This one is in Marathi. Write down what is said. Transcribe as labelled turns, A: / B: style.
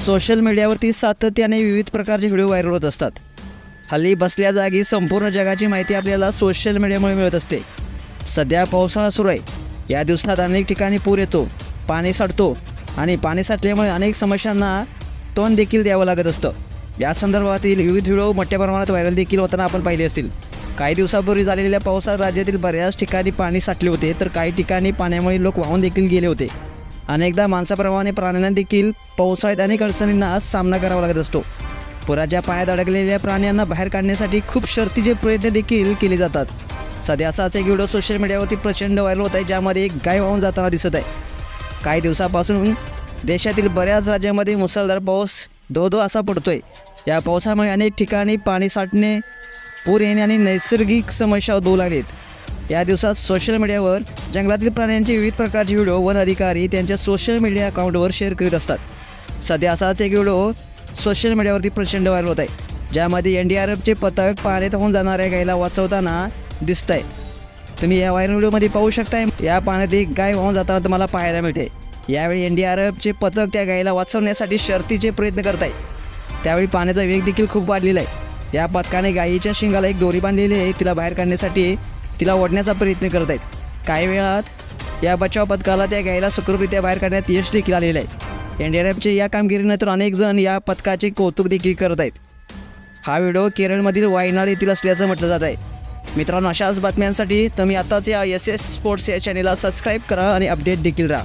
A: सोशल मीडियावरती सातत्याने विविध प्रकारचे व्हिडिओ व्हायरल होत असतात. हल्ली बसल्या जागी संपूर्ण जगाची माहिती आपल्याला सोशल मीडियामुळे मिळत असते. सध्या पावसाळा सुरू आहे. या दिवसात अनेक ठिकाणी पूर येतो पाणी साठतो आणि पाणी साठल्यामुळे अनेक समस्यांना तोंड देखील द्यावं लागत असतं. या संदर्भातील विविध व्हिडिओ मोठ्या प्रमाणात व्हायरल देखील होताना आपण पाहिले असतील. काही दिवसापूर्वी झालेल्या पावसात राज्यातील बऱ्याच ठिकाणी पाणी साठले होते तर काही ठिकाणी पाण्यामुळे लोक वाहून देखील गेले होते. अनेकदा माणसाप्रमाणे प्राण्यांना देखील पावसाळ्यात अनेक अडचणींना सामना करावा लागत असतो. पुराच्या पायात अडकलेल्या प्राण्यांना बाहेर काढण्यासाठी खूप शर्तीचे प्रयत्न देखील केले जातात. सध्या असाच एक व्हिडिओ सोशल मीडियावरती प्रचंड व्हायरल होत आहे ज्यामध्ये एक गाय वाहून जाताना दिसत आहे. काही दिवसापासून देशातील बऱ्याच राज्यामध्ये मुसळधार पाऊस धो धो असा पडतोय. या पावसामुळे अनेक ठिकाणी पाणी साठणे पूर येणे आणि नैसर्गिक समस्या उद्भवू लागलेत. या दिवसात सोशल मीडियावर जंगलातील प्राण्यांचे विविध प्रकारचे व्हिडिओ वन अधिकारी त्यांच्या सोशल मीडिया अकाउंटवर शेअर करीत असतात. सध्या असाच एक व्हिडिओ सोशल मीडियावरती प्रचंड व्हायरल होत आहे ज्यामध्ये एन डी आर एफचे पथक पाण्यात होऊन जाणाऱ्या गायला वाचवताना दिसत आहे तुम्ही या व्हायरल व्हिडिओमध्ये पाहू शकताय या पाण्यात एक गाय वाहून जाताना तुम्हाला पाहायला मिळते. यावेळी एन डी आर एफचे पथक त्या गायीला वाचवण्यासाठी शर्तीचे प्रयत्न करत आहे त्यावेळी पाण्याचा वेग देखील खूप वाढलेला आहे. या पथकाने गायीच्या शिंगाला एक दोरी बांधलेली आहे तिला बाहेर काढण्यासाठी तिला ओढण्याचा प्रयत्न करत आहेत. काही वेळात या बचाव पथकाला त्या गायीला सुखरूपरित्या बाहेर काढण्यात यश देखील आलेलं आहे. एन डी आर एफच्या या कामगिरीनंतर अनेक जण या पथकाचे कौतुक देखील करत आहेत. हा व्हिडिओ केरळमधील वायनाड येथील असल्याचं म्हटलं जात आहे. मित्रांनो अशाच बातम्यांसाठी तुम्ही आताच या एस एस स्पोर्ट्स या चॅनेलला सबस्क्राईब करा आणि अपडेट देखील राहा.